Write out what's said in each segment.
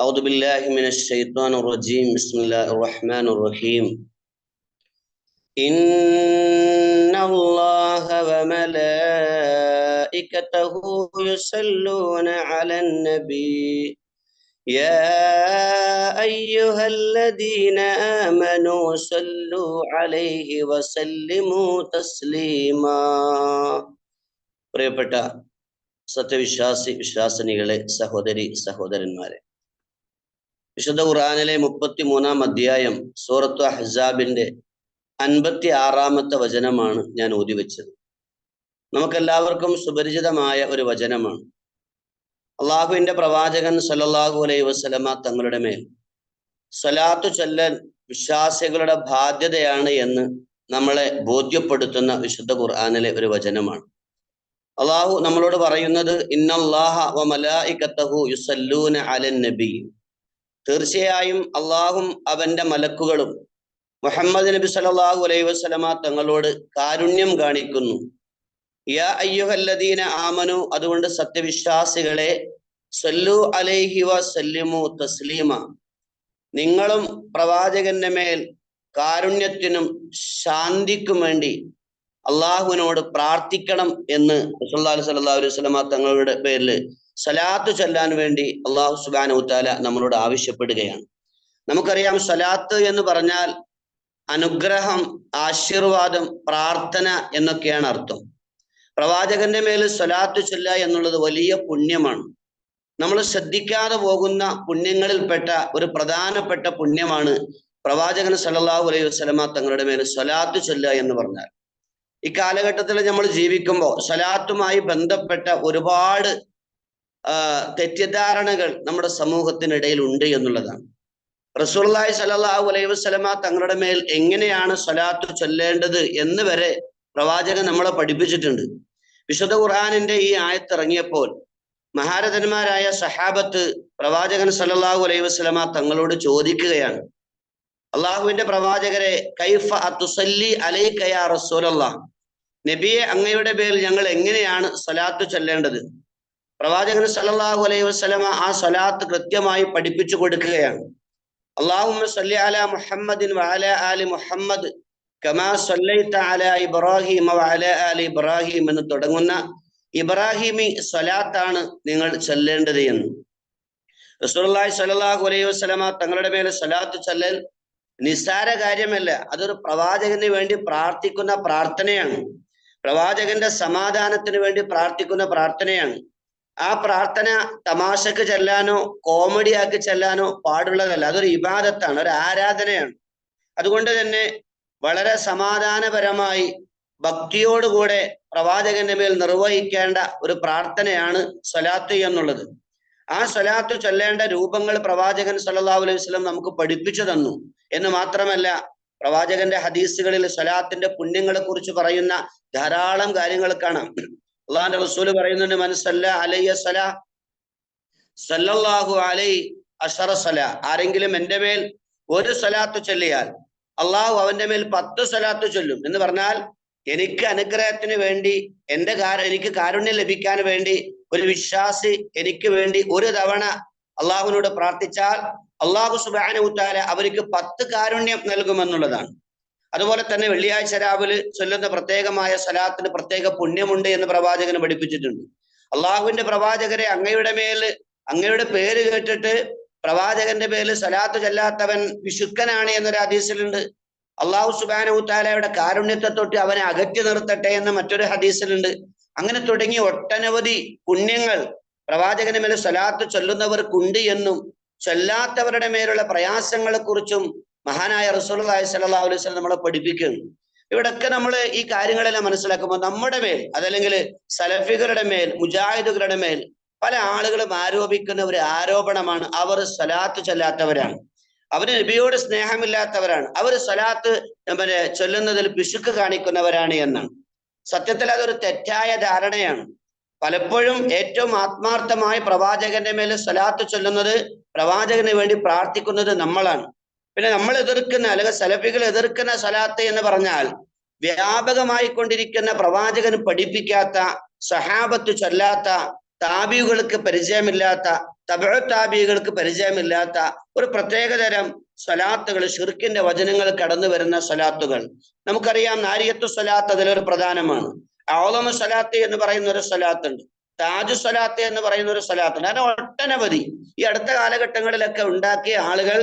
أعوذ بالله من الشيطان الرجيم بسم الله الرحمن الرحيم إن الله وملائكته يصلون على النبي يا أيها الذين آمنوا صلوا عليه وسلموا تسليما പ്രിയപ്പെട്ട സത്യവിശ്വാസി വിശ്വാസിനികളെ സഹോദരി സഹോദരന്മാരെ വിശുദ്ധ ഖുറാനിലെ മുപ്പത്തി മൂന്നാം അധ്യായം സൂറത്തു അഹ്സാബിന്റെ അൻപത്തി ആറാമത്തെ വചനമാണ് ഞാൻ ഓതി വെച്ചത് നമുക്കെല്ലാവർക്കും സുപരിചിതമായ ഒരു വചനമാണ്. അള്ളാഹുവിന്റെ പ്രവാചകൻ സല്ലാഹു അലൈഹി വസല്ലമ തങ്ങളുടെ മേൽ സ്വലാത്തു ചൊല്ലൽ വിശ്വാസികളുടെ ബാധ്യതയാണ് എന്ന് നമ്മളെ ബോധ്യപ്പെടുത്തുന്ന വിശുദ്ധ ഖുർആാനിലെ ഒരു വചനമാണ്. അള്ളാഹു നമ്മളോട് പറയുന്നത് ഇന്നല്ലാഹു യുസല്ലൂന അലൻ നബി. തീർച്ചയായും അള്ളാഹും അവന്റെ മലക്കുകളും മുഹമ്മദ് നബി സല്ലല്ലാഹു അലൈഹി വസല്ലമ തങ്ങളോട് കാരുണ്യം കാണിക്കുന്നു. യാ അയ്യുഹല്ലദീന ആമനു അതുകൊണ്ട് സത്യവിശ്വാസികളെ സല്ലു അലൈഹി വസല്ലിമു തസ്ലീമ. നിങ്ങളും പ്രവാചകന്റെ മേൽ കാരുണ്യത്തിനും ശാന്തിക്കും വേണ്ടി അള്ളാഹുവിനോട് പ്രാർത്ഥിക്കണം എന്ന് റസൂലുള്ളാഹി സ്വല്ലല്ലാഹു അലൈഹി വസല്ലമ തങ്ങളുടെ പേരിൽ സലാത്ത് ചൊല്ലാൻ വേണ്ടി അള്ളാഹു സുബ്ഹാനഹു തആല നമ്മളോട് ആവശ്യപ്പെടുകയാണ്. നമുക്കറിയാം സലാത്ത് എന്ന് പറഞ്ഞാൽ അനുഗ്രഹം ആശീർവാദം പ്രാർത്ഥന എന്നൊക്കെയാണ് അർത്ഥം. പ്രവാചകന്റെ മേൽ സ്വലാത്ത് ചൊല്ല എന്നുള്ളത് വലിയ പുണ്യമാണ്. നമ്മൾ ശ്രദ്ധിക്കാതെ പോകുന്ന പുണ്യങ്ങളിൽപ്പെട്ട ഒരു പ്രധാനപ്പെട്ട പുണ്യമാണ് പ്രവാചകൻ സല്ലല്ലാഹു അലൈഹി വസ്ലമ തങ്ങളുടെ മേൽ സ്വലാത്ത് ചൊല്ല എന്ന് പറഞ്ഞാൽ. ഈ കാലഘട്ടത്തിൽ നമ്മൾ ജീവിക്കുമ്പോൾ സ്വലാത്തുമായി ബന്ധപ്പെട്ട ഒരുപാട് തെറ്റിദ്ധാരണകൾ നമ്മുടെ സമൂഹത്തിനിടയിൽ ഉണ്ട് എന്നുള്ളതാണ്. റസൂർലായി സലാഹു അലൈഹി വസ്ലമ തങ്ങളുടെ മേൽ എങ്ങനെയാണ് സ്വലാത്ത് ചൊല്ലേണ്ടത് എന്ന് വരെ പ്രവാചകൻ നമ്മളെ പഠിപ്പിച്ചിട്ടുണ്ട്. വിശുദ്ധ ഖുർആാനിന്റെ ഈ ആയത്തിറങ്ങിയപ്പോൾ മഹാരഥന്മാരായ സഹാബത്ത് പ്രവാചകൻ സല്ലല്ലാഹു അലൈഹി വസ്ലമ തങ്ങളോട് ചോദിക്കുകയാണ്. അള്ളാഹുവിന്റെ പ്രവാചകരെ കൈഫ അത്തുസല്ലി അലൈക്കയാ റസൂലല്ലാ നബിയെ അങ്ങയുടെ പേരിൽ ഞങ്ങൾ എങ്ങനെയാണ് സ്വലാത്ത് ചൊല്ലേണ്ടത്? പ്രവാചകൻ സല്ലല്ലാഹു അലൈഹി വസ്ലമ ആ സ്വലാത്ത് കൃത്യമായി പഠിപ്പിച്ചു കൊടുക്കുകയാണ്. അള്ളാഹുമ്മ മുഹമ്മദിൻ ആലി മുഹമ്മദ് കമാ സല്ലൈത ഇബ്രാഹിം ആലി എന്ന് തുടങ്ങുന്ന ഇബ്രാഹിമി സ്വലാത്താണ് നിങ്ങൾ ചൊല്ലേണ്ടത് എന്ന്. റസൂലുള്ളാഹി സ്വല്ലല്ലാഹു അലൈഹി വസല്ലമ തങ്ങളുടെ മേൽ സ്വലാത്ത് ചൊല്ലൽ നിസ്സാര കാര്യമല്ല. അതൊരു പ്രവാചകന് വേണ്ടി പ്രാർത്ഥിക്കുന്ന പ്രാർത്ഥനയാണ്. പ്രവാചകന്റെ സമാധാനത്തിന് വേണ്ടി പ്രാർത്ഥിക്കുന്ന പ്രാർത്ഥനയാണ്. ആ പ്രാർത്ഥന തമാശക്ക് ചെല്ലാനോ കോമഡി ആക്കി ചെല്ലാനോ പാടുള്ളതല്ല. അതൊരു ഇബാദത്താണ് ഒരു ആരാധനയാണ്. അതുകൊണ്ട് തന്നെ വളരെ സമാധാനപരമായി ഭക്തിയോടുകൂടെ പ്രവാചകന്റെ മേൽ നിർവഹിക്കേണ്ട ഒരു പ്രാർത്ഥനയാണ് സ്വലാത്ത് എന്നുള്ളത്. ആ സ്വലാത്ത് ചൊല്ലേണ്ട രൂപങ്ങൾ പ്രവാചകൻ സല്ലല്ലാഹു അലൈഹി വസല്ലം നമുക്ക് പഠിപ്പിച്ചു തന്നു. എന്ന് മാത്രമല്ല പ്രവാചകന്റെ ഹദീസുകളിൽ സ്വലാത്തിന്റെ പുണ്യങ്ങളെ കുറിച്ച് പറയുന്ന ധാരാളം കാര്യങ്ങൾ കാണാം. അള്ളാഹിന്റെ റസൂൽ പറയുന്നുണ്ട് മനസ്സല്ല അലയ്യ സല സല്ലല്ലാഹു അലൈ അഷറ സല. ആരെങ്കിലും എന്റെ മേൽ ഒരു സലാത്ത് ചൊല്ലിയാൽ അള്ളാഹു അവന്റെ മേൽ പത്ത് സലാത്ത് ചൊല്ലും. എന്ന് പറഞ്ഞാൽ എനിക്ക് അനുഗ്രഹത്തിന് വേണ്ടി എന്റെ എനിക്ക് കാരുണ്യം ലഭിക്കാൻ വേണ്ടി ഒരു വിശ്വാസി എനിക്ക് വേണ്ടി ഒരു തവണ അള്ളാഹുവിനോട് പ്രാർത്ഥിച്ചാൽ അള്ളാഹു സുബാനുത്താല അവർക്ക് പത്ത് കാരുണ്യം നൽകുമെന്നുള്ളതാണ്. അതുപോലെ തന്നെ വെള്ളിയാഴ്ച രാവിലെ ചൊല്ലുന്ന പ്രത്യേകമായ സലാത്തിന് പ്രത്യേക പുണ്യമുണ്ട് എന്ന് പ്രവാചകന് പഠിപ്പിച്ചിട്ടുണ്ട്. അള്ളാഹുവിന്റെ പ്രവാചകരെ അങ്ങയുടെ മേൽ അങ്ങയുടെ പേര് കേട്ടിട്ട് പ്രവാചകന്റെ പേര് സലാത്ത് ചെല്ലാത്തവൻ വിശുക്കനാണ് എന്നൊരു ഹദീസിലുണ്ട്. അള്ളാഹു സുബാനഹുത്താലയുടെ കാരുണ്യത്തെ തൊട്ട് അവനെ അകറ്റി നിർത്തട്ടെ എന്ന് മറ്റൊരു ഹദീസിലുണ്ട്. അങ്ങനെ തുടങ്ങി ഒട്ടനവധി പുണ്യങ്ങൾ പ്രവാചകന് മേലെ സ്വലാത്ത് ചൊല്ലുന്നവർക്കുണ്ട് എന്നും ചൊല്ലാത്തവരുടെ മേലുള്ള പ്രയാസങ്ങളെ കുറിച്ചും മഹാനായ റസൂലി സല്ലാ അലൈഹി സ്വലം നമ്മളെ പഠിപ്പിക്കുന്നു. ഇവിടൊക്കെ നമ്മൾ ഈ കാര്യങ്ങളെല്ലാം മനസ്സിലാക്കുമ്പോൾ നമ്മുടെ മേൽ അതല്ലെങ്കിൽ സലഫികളുടെ മേൽ മുജാഹിദുകളുടെ മേൽ പല ആളുകളും ആരോപിക്കുന്ന ഒരു ആരോപണമാണ് അവർ സ്വലാത്ത് ചൊല്ലാത്തവരാണ്. അവർ നബിയോട് സ്നേഹമില്ലാത്തവരാണ്. അവർ സ്വലാത്ത് പിന്നെ ചൊല്ലുന്നതിൽ പിശുക്ക് കാണിക്കുന്നവരാണ് എന്നാണ്. സത്യത്തിൽ അതൊരു തെറ്റായ ധാരണയാണ്. പലപ്പോഴും ഏറ്റവും ആത്മാർത്ഥമായി പ്രവാചകന്റെ മേൽ സ്വലാത്ത് ചൊല്ലുന്നത് പ്രവാചകന് വേണ്ടി പ്രാർത്ഥിക്കുന്നത് നമ്മളാണ്. പിന്നെ നമ്മൾ എതിർക്കുന്ന അല്ലെങ്കിൽ സലഫികൾ എതിർക്കുന്ന സലാത്ത് എന്ന് പറഞ്ഞാൽ വ്യാപകമായി കൊണ്ടിരിക്കുന്ന പ്രവാചകന് പഠിപ്പിക്കാത്ത സഹാബത്ത് ചൊല്ലാത്ത താബികൾക്ക് പരിചയമില്ലാത്ത തബഴ താബികൾക്ക് പരിചയമില്ലാത്ത ഒരു പ്രത്യേകതരം സ്വലാത്തുകൾ ഷിർക്കിന്റെ വചനങ്ങൾ കടന്നു വരുന്ന സ്വലാത്തുകൾ നമുക്കറിയാം നാരിയത്തു സ്വലാത്ത് അതിലൊരു പ്രധാനമാണ്. ഔലമ സ്വലാത്ത് എന്ന് പറയുന്ന ഒരു സ്വലാത്തുണ്ട് താജ് സ്വലാത്ത് എന്ന് പറയുന്ന ഒരു സ്വലാത്തുണ്ട് അങ്ങനെ ഒട്ടനവധി ഈ അടുത്ത കാലഘട്ടങ്ങളിലൊക്കെ ഉണ്ടാക്കിയ ആളുകൾ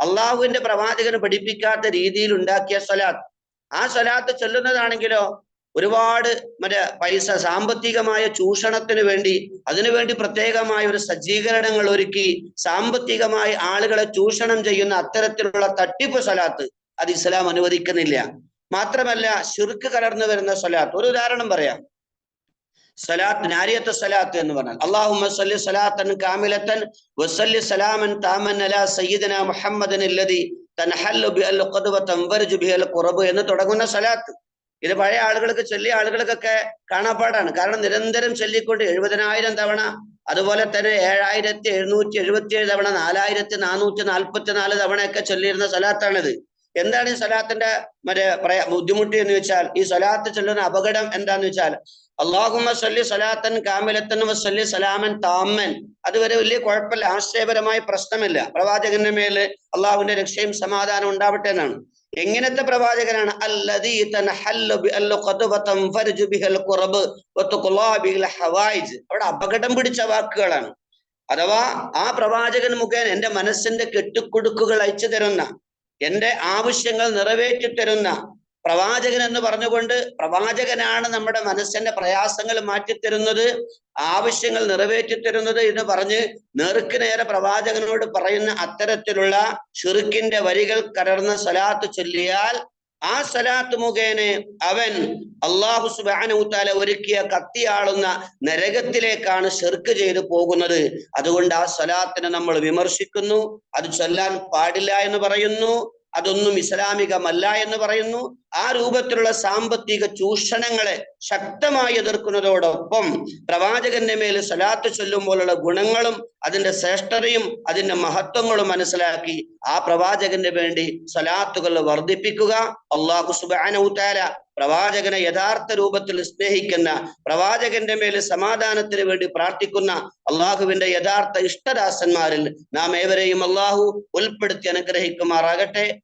അള്ളാഹുവിന്റെ പ്രവാചകന് പഠിപ്പിക്കാത്ത രീതിയിൽ ഉണ്ടാക്കിയ സ്വലാത്ത്. ആ സ്വലാത്ത് ചൊല്ലുന്നതാണെങ്കിലോ ഒരുപാട് മറ്റേ പൈസ സാമ്പത്തികമായ ചൂഷണത്തിന് വേണ്ടി അതിനുവേണ്ടി പ്രത്യേകമായ ഒരു സജ്ജീകരണങ്ങൾ ഒരുക്കി സാമ്പത്തികമായി ആളുകളെ ചൂഷണം ചെയ്യുന്ന അത്തരത്തിലുള്ള തട്ടിപ്പ് സ്വലാത്ത് അത് ഇസ്ലാം അനുവദിക്കുന്നില്ല. മാത്രമല്ല ശുർക്ക് കലർന്നു വരുന്ന സ്വലാത്ത്. ഒരു ഉദാഹരണം പറയാം. സലാത്ത് നാരിയത്തെ സലാത്ത് എന്ന് പറഞ്ഞാൽ. അള്ളാഹുമ്മ സല്ലി സലാത്തൻ കാമിലത്തൻ വസല്ലി സലാമൻ താമൻ അലാ സയ്യിദന മുഹമ്മദൻ അല്ലദി തൻഹല്ലു ബിഅൽ ഖദ്വ തൻവർജു ബിഅൽ ഖുറബ് എന്ന് തുടങ്ങുന്ന സലാത്ത്. ഇത് പഴയ ആളുകൾക്ക് ചൊല്ലിയ ആളുകൾക്കൊക്കെ കാണാപ്പാടാണ് കാരണം നിരന്തരം ചൊല്ലിക്കൊണ്ട് എഴുപതിനായിരം തവണ അതുപോലെ തന്നെ ഏഴായിരത്തി എഴുന്നൂറ്റി എഴുപത്തി ഏഴ് തവണ നാലായിരത്തി നാനൂറ്റി നാൽപ്പത്തി നാല് തവണയൊക്കെ ചൊല്ലിയിരുന്ന സലാത്താണിത്. എന്താണ് ഈ സലാത്തിന്റെ മറ്റേ ബുദ്ധിമുട്ട് എന്ന് വെച്ചാൽ ഈ സലാത്ത് ചൊല്ലുന്ന അപകടം എന്താന്ന് വെച്ചാൽ അള്ളാഹുമ്മ സല്ലി സലാത്തൻ കാമിലത്തൻ വസല്ലി സലാമൻ താമൻ. അതുവരെ വലിയ കുഴപ്പമില്ല ആശ്രയപരമായ പ്രശ്നമില്ല. പ്രവാചകന്റെ മേൽ അള്ളാഹുവിന്റെ രക്ഷയും സമാധാനം ഉണ്ടാവട്ടെ എന്നാണ്. എങ്ങനത്തെ പ്രവാചകനാണ്? അവിടെ അപകടം പിടിച്ച വാക്കുകളാണ്. അഥവാ ആ പ്രവാചകൻ മുഖേന എന്റെ മനസ്സിന്റെ കെട്ടിക്കൊടുക്കുകൾ അയച്ചു തരുന്ന എന്റെ ആവശ്യങ്ങൾ നിറവേറ്റി തരുന്ന പ്രവാചകൻ എന്ന് പറഞ്ഞുകൊണ്ട് പ്രവാചകനാണ് നമ്മുടെ മനസ്സിന്റെ പ്രയാസങ്ങൾ മാറ്റിത്തരുന്നത് ആവശ്യങ്ങൾ നിറവേറ്റിത്തരുന്നത് എന്ന് പറഞ്ഞ് നേർക്ക് നേരെ പ്രവാചകനോട് പറയുന്ന അത്തരത്തിലുള്ള ഷിറുക്കിന്റെ വരികൾ കലർന്ന സലാത്ത് ചൊല്ലിയാൽ ആ സലാത്ത് മുഖേന അവൻ അള്ളാഹു സുബാനൂത്താല ഒരുക്കിയ കത്തിയാളുന്ന നരകത്തിലേക്കാണ് ഷെർക്ക് ചെയ്തു പോകുന്നത്. അതുകൊണ്ട് ആ സലാത്തിനെ നമ്മൾ വിമർശിക്കുന്നു. അത് ചൊല്ലാൻ പാടില്ല എന്ന് പറയുന്നു. അതൊന്നും ഇസ്ലാമികമല്ല എന്ന് പറയുന്നു. ആ രൂപത്തിലുള്ള സാമ്പത്തിക ചൂഷണങ്ങളെ ശക്തമായി എതിർക്കുന്നതോടൊപ്പം പ്രവാചകന്റെ മേൽ സലാത്ത് ചൊല്ലുമ്പോഴുള്ള ഗുണങ്ങളും അതിന്റെ ശ്രേഷ്ഠതയും അതിന്റെ മഹത്വങ്ങളും മനസ്സിലാക്കി ആ പ്രവാചകന് വേണ്ടി സലാത്തുകൾ വർദ്ധിപ്പിക്കുക. അള്ളാഹു സുബാനൌത്താല പ്രവാചകനെ യഥാർത്ഥ രൂപത്തിൽ സ്നേഹിക്കുന്ന പ്രവാചകന്റെ മേൽ സമാധാനത്തിന് വേണ്ടി പ്രാർത്ഥിക്കുന്ന അള്ളാഹുവിന്റെ യഥാർത്ഥ ഇഷ്ടദാസന്മാരിൽ നാം ഏവരെയും അള്ളാഹു ഉൾപ്പെടുത്തി അനുഗ്രഹിക്കുമാറാകട്ടെ.